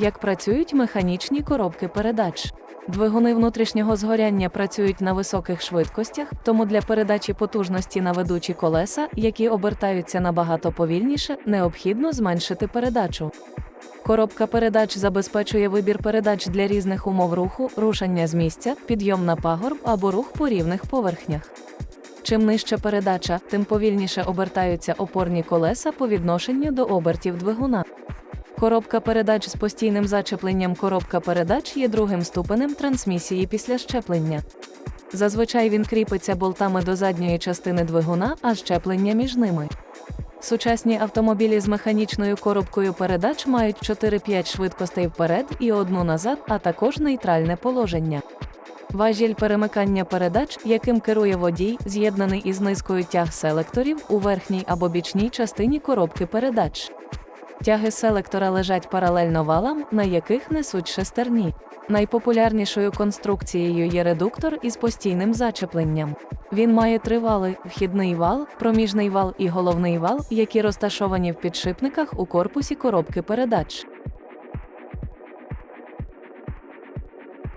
Як працюють механічні коробки передач? Двигуни внутрішнього згоряння працюють на високих швидкостях, тому для передачі потужності на ведучі колеса, які обертаються набагато повільніше, необхідно зменшити передачу. Коробка передач забезпечує вибір передач для різних умов руху, рушення з місця, підйом на пагорб або рух по рівних поверхнях. Чим нижча передача, тим повільніше обертаються опорні колеса по відношенню до обертів двигуна. Коробка передач з постійним зачепленням коробка передач є другим ступенем трансмісії після щеплення. Зазвичай він кріпиться болтами до задньої частини двигуна, а щеплення між ними. Сучасні автомобілі з механічною коробкою передач мають 4-5 швидкостей вперед і одну назад, а також нейтральне положення. Важіль перемикання передач, яким керує водій, з'єднаний із низкою тяг селекторів у верхній або бічній частині коробки передач. Тяги селектора лежать паралельно валам, на яких несуть шестерні. Найпопулярнішою конструкцією є редуктор із постійним зачепленням. Він має три вали: вхідний вал, проміжний вал і головний вал, які розташовані в підшипниках у корпусі коробки передач.